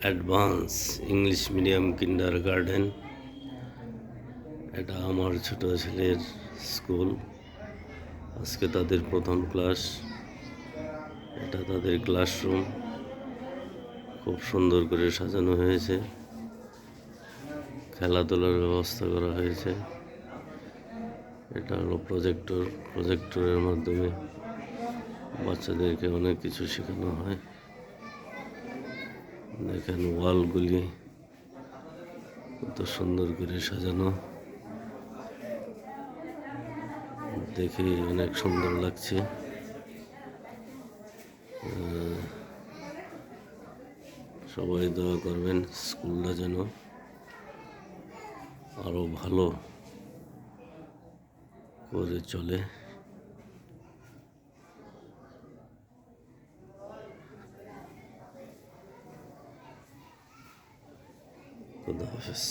Advance English medium kindergarten এটা আমার ছোট ছেলের স্কুল। আজকে তাদের প্রথম ক্লাস। এটা তাদের ক্লাসরুম। খুব সুন্দর করে সাজানো হয়েছে। খেলাধুলার ব্যবস্থা করা হয়েছে। এটা হলো প্রজেক্টর। প্রজেক্টরের মাধ্যমে বাচ্চাদেরকে অনেক কিছু শেখানো হয়। দেখেন ওয়ালগুলি কত সুন্দর করে সাজানো। দেখে অনেক সুন্দর লাগছে। সবাই দোয়া করবেন স্কুলটা যেন আরও ভালো করে চলে। খুদা হাফেজ